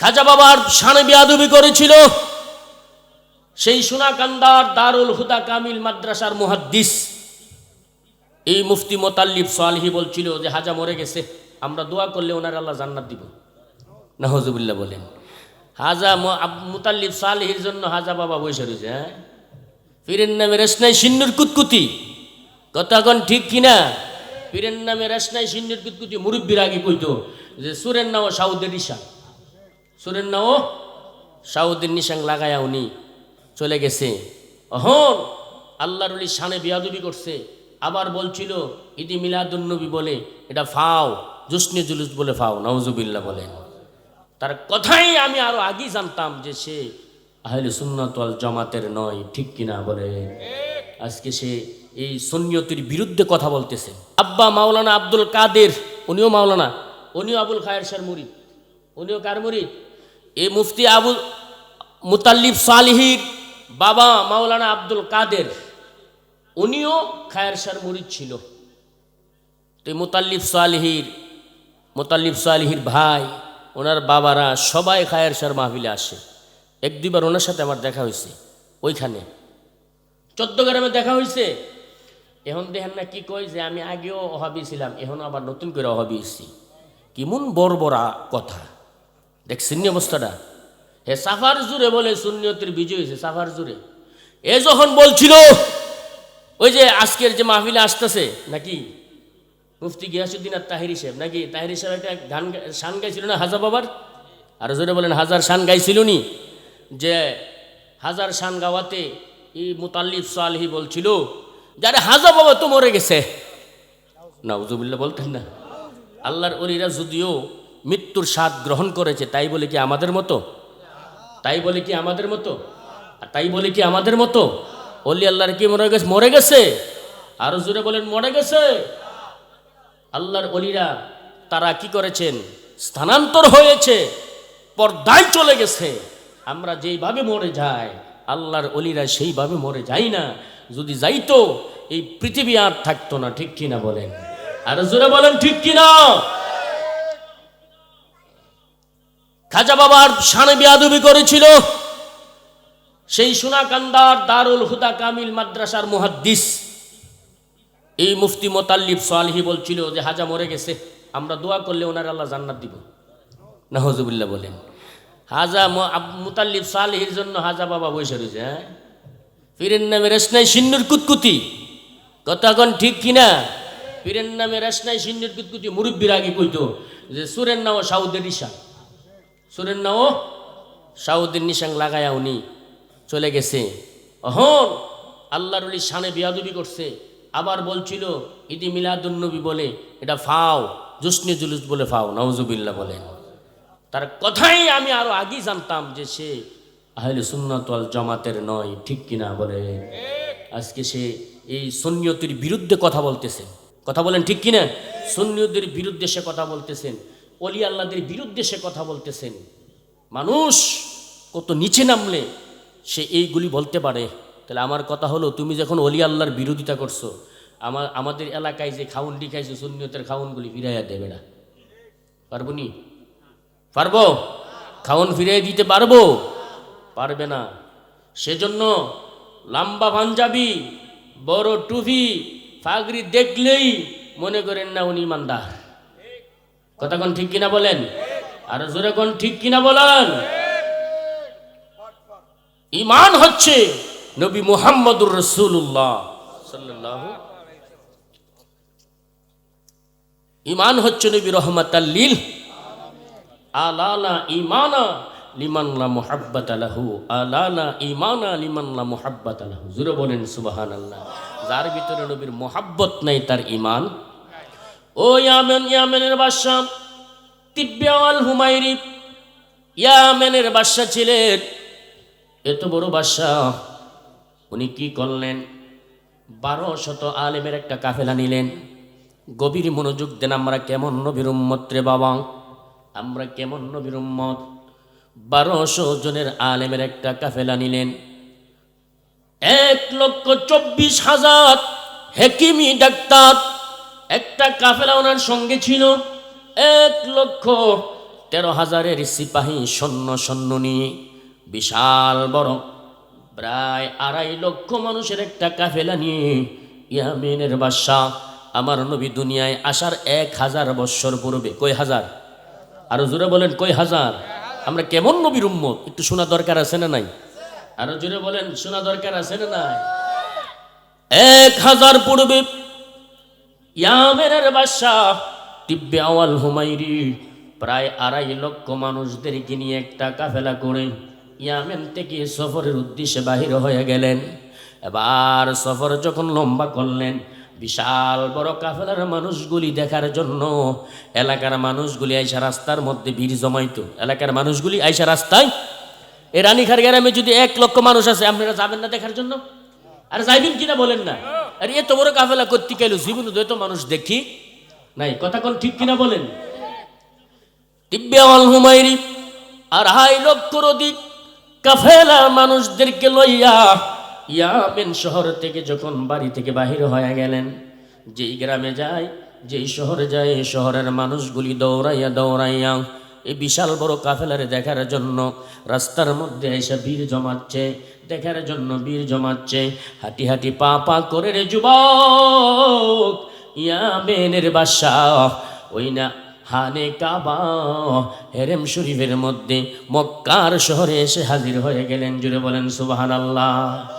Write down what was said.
খাজা বাবার সানে বিয়াদবি করেছিল। সেই সোনাকান্দার দারুল হুদা কামিল মাদ্রাসার মুহাদ্দিস। এই মুফতি মোতাল্লিব সালহি বলছিল যে, হাজা মরে গেছে, আমরা দোয়া করলে ওনার আল্লাহ জান্নাত দিব। নাহজুবিল্লাহ বলেন। হাজা মুতাল্লিব সালহির জন্য হাজা বাবা বসে রয়েছে হ্যাঁ? পীরের নামে রেশনাই সিন্নুর কুতকুতি। এখন ঠিক কিনা? পীরের নামে রেশনাই সিন্নুর কুতকুতি, মুরব্বীর আগে কইতো যে, সুরের নাম সাউদের ঈশা সুরের নাও সাউদ্দিন নিশাং লাগায়া উনি চলে গেছে। অহন, আল্লাহর উলি শানে বিয়াদবি করছে। আবার বলছিল ইদি মিলাদুন্নবী বলে। এটা ফাও, জুসনি জুলুস বলে ফাও নওজুবিল্লাহ বলেন তার কথাই আমি আরও আগেই জানতাম যে সে আহলে সুন্নতল জমাতের নয়, ঠিক কিনা বলে। আজকে সে এই সুন্নিয়তির বিরুদ্ধে কথা বলতেছে। আব্বা মাওলানা আব্দুল কাদের, উনিও মাওলানা, উনিও আবুল খায়ের শাহ মুরিদ, উনিও কার মুরিদ? এই মুফতি আবুল মুতাল্লিব সালিহির বাবা মাওলানা আব্দুল কাদের, উনিও খায়ের শাহ মুরিদ ছিল। তো এই মুতাল্লিব সালিহির, মোতাল্লিব সালিহির ভাই, ওনার বাবারা সবাই খায়ের সার মাহফিলে আসে। এক দুইবার ওনার সাথে আমার দেখা হয়েছে ওইখানে। চোদ্দ গ্রামে দেখা হয়েছে এখন দেখেন না কি কয় যে আমি আগেও অভাবী ছিলাম, এখন আবার নতুন করে অভাবী এসছি কেমন বড় কথা। দেখছেন নি অবস্থাটা। হে সাফার জুড়ে বলে শূন্যতির বিজয় হয়েছে, সাফার জুড়ে। এ যখন বলছিল, ওই যে আজকের যে মাহফিলে আসতেছে, নাকি? মুফতি গিয়াসুদ্দিন আর তাহিরি সাহেব, নাকি? তাহির সাহেব একটা গান শান গাইছিল না, হাজার বাবার? আর জোরে বলেন, হাজার শান গাইছিল নি যে হাজার শান গাওয়াতে ই মুতাল্লিফ সালহি বলছিল, যারে হাজার বাবা তো মরে গেছে। নাউজুবিল্লা বলতেন না। আল্লাহর অলিরা যদিও মৃত্যুর স্বাদ গ্রহণ করেছে, তাই বলে কি আমাদের মতো? তাই বলে কি আমাদের মতো? তাই বলে কি আমাদের মতো? অলি আল্লাহর কি মরে গেছে? মরে গেছে। আরও জোরে বলেন, মরে গেছে। আল্লাহর অলিরা তারা কি করেছেন? স্থানান্তর হয়েছে, পর্দায় চলে গেছে। আমরা যেইভাবে মরে যাই, আল্লাহর অলিরা সেইভাবে মরে যাই না। যদি যাইতো, এই পৃথিবী আর থাকতো না, ঠিক কিনা বলেন? আর জোরে বলেন, ঠিক কিনা? খাজা বাবার সানে বিয়াদবি করেছিল। সেই সোনাকান্দার দারুল হুদা কামিল মাদ্রাসার মুহাদ্দিস। এই মুফতি মোতাল্লিব সালহি বলছিল যে, হাজা মরে গেছে, আমরা দোয়া করলে ওনার আল্লাহ জান্নাত দিব। নাহজুবিল্লাহ বলেন। হাজা মুতাল্লিব সালহির জন্য হাজা বাবা বসে রয়েছে হ্যাঁ? পীরের নামে রেশনাই সিন্নুর কুতকুতি। এখন ঠিক কিনা? পীরের নামে রেশনাই সিন্নুর কুতকুতি, মুরব্বীর আগে কইতো যে, সুরের নাও সাউদের ঈশা সুরের নাও সাউদ্দিন নিশাং লাগায়া উনি চলে গেছে। অহন, আল্লাহর উলি শানে বিয়াদবি করছে। আবার বলছিল ইদি মিলাদুন্নবী বলে, এটা ফাও, জুসনি জুলুস বলে ফাও নওজুবিল্লাহ বলেন। তার কথাই আমি আরও আগেই জানতাম যে সে আহলে সুন্নত ওয়াল জামাতের নয়, ঠিক কিনা বলে। আজকে সে এই সুন্নিয়তির বিরুদ্ধে কথা বলতেছেন কথা বলেন ঠিক কিনা? সুন্নিয়তের বিরুদ্ধে সে কথা বলতেছেন অলি আল্লাহদের বিরুদ্ধে সে কথা বলতেছেন। মানুষ কত নিচে নামলে সে এইগুলি বলতে পারে। তাহলে আমার কথা হলো, তুমি যখন অলি আল্লাহর বিরোধিতা করছ, আমার, আমাদের এলাকায় যে খাউনটি খাইছো, সুন্নিয়তের খাউনগুলি ফিরাইয়া দেবে না। পারব নি? পারব? খাউন ফিরিয়ে দিতে পারব? পারবে না। সেজন্য লম্বা পাঞ্জাবি, বড় টুপি, ফাগরি দেখলেই মনে করেন না উনি ইমানদার। কথা কোন ঠিক কিনা বলেন? আর জোরে কোন ঠিক কিনা বলেন? ইমান হচ্ছে নবী মুহাম্মদুর রসুল্লাহ সাল্লাল্লাহু ইমান হচ্ছে নবী রহমাতাল্লিল আলানা ইমানা লিমানলা মোহাব্বত আলাহু আলানা ইমানা লিমানলা মোহাব্বত আলাহু জুড়ে বলেন সুবাহান আল্লাহ যার ভিতরে নবীর মোহাব্বত নাই, তার ইমান ও ইয়ামেন, ইয়ামেনের বাদশাহ তিব্যাল হুমায়রি, ইয়ামেনের বাদশাহ ছিলেন। এত বড় বাদশাহ, উনি কি করলেন? বারো শত আলেমের একটা কাফেলা নিলেন। গভীর মনোযোগ দেন, আমরা কেমন নবীর উম্মত রে বাবা? আমরা কেমন নবীর উম্মত? বারোশো জনের আলেমের একটা কাফেলা নিলেন। এক লক্ষ চব্বিশ হাজার হেকিমি ডাক্তার একটা কাফেলা ওনার সঙ্গে ছিল এক লক্ষ তেরো হাজারের সিপাহী সৈন্য সৈন্য নিয়ে। বিশাল বড়, প্রায় আড়াই লক্ষ মানুষের একটা কাফেলা নিয়ে। ইয়ামিনের বাদশাহ, আমার নবী দুনিয়ায় আসার এক হাজার বৎসর পূর্বে। কয় হাজার? আরও জোরে বলেন, কয় হাজার? আমরা কেমন নবীর উম্মত? একটু শোনা দরকার আছে না নাই? আরও জোরে বলেন, শোনা দরকার আছে না নাই? এক হাজার পূর্বে ইয়ামেনের বাদশাহ তিব্বে আওয়াল হুমাইরি প্রায় আড়াই লক্ষ মানুষদেরকে নিয়ে একটা কাফেলা করে ইয়ামেন থেকে সফরের উদ্দেশ্যে বাহির হয়ে গেলেন। এবার সফর যখন লম্বা করলেন, বিশাল বড় কাফেলার মানুষগুলি দেখার জন্য এলাকার মানুষগুলি আইসা রাস্তার মধ্যে ভিড় জমাইতো। এলাকার মানুষগুলি আইসা রাস্তায়, এ রানীখার গ্রামে যদি এক লক্ষ মানুষ আছে, আপনারা যাবেন না দেখার জন্য? আর যাইবেন কিনা বলেন না। আর এত বড় কাফেলা করতে গেল, জীবন এত মানুষ দেখি নাই। কথা কোন ঠিক কিনা বলেন? তিব্বেওয়াল হুমায়রি, আর হাই লক্ষর অধিক কাফেলা মানুষদেরকে লইয়া ইয়ামেন শহর থেকে যখন বাড়ি থেকে বাহির হয়ে গেলেন, যেই গ্রামে যায়, যেই শহরে যায়, শহরের মানুষগুলি দৌড়াইয়া দৌড়াইয়া এই বিশাল বড় কাফেলারে দেখার জন্য রাস্তার মধ্যে এসে ভিড় জমাচ্ছে, দেখার জন্য ভিড় জমাচ্ছে। হাঁটি হাঁটি পা পা করে রে যুবক ইয়ামেনের বাসা ওই না হানে কাবা, হেরেম শরীফের মধ্যে মক্কার শহরে এসে হাজির হয়ে গেলেন। জুড়ে বলেন সুবাহান আল্লাহ